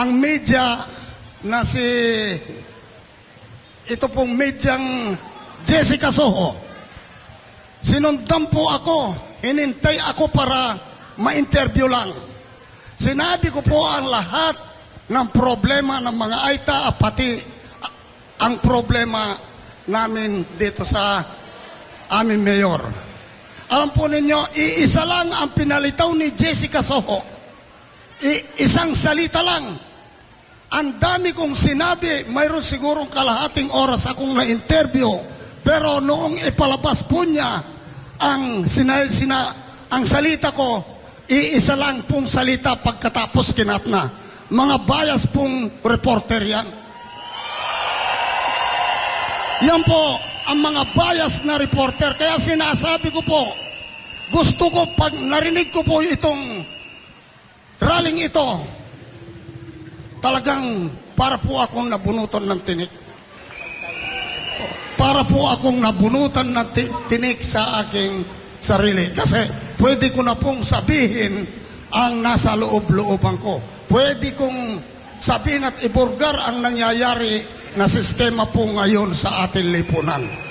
ang media na si ito pong medyang Jessica Soho. Sinundan po ako, hinintay ako para ma-interview lang. Sinabi ko po ang lahat ng problema ng mga Aita, pati ang problema namin dito sa aming mayor. Alam po ninyo, iisa lang ang pinalitaw ni Jessica Soho. I- isang salita lang. Ang dami kong sinabi, mayroon sigurong kalahating oras akong na-interview. Pero noong ipalabas po niya ang, sina, sina, ang salita ko, iisa lang pong salita pagkatapos kinatna. Mga bias pong reporter yan. Yan po ang mga bias na reporter. Kaya sinasabi ko po, gusto ko pag narinig ko po itong rallying ito, talagang para po akong nabunutan ng tinik. Para po akong nabunutan ng ti- tinik sa aking sarili. Kasi pwede ko na pong sabihin ang nasa loob-looban ko. Pwede kong sabihin at iburgar ang nangyayari na sistema po ngayon sa ating lipunan.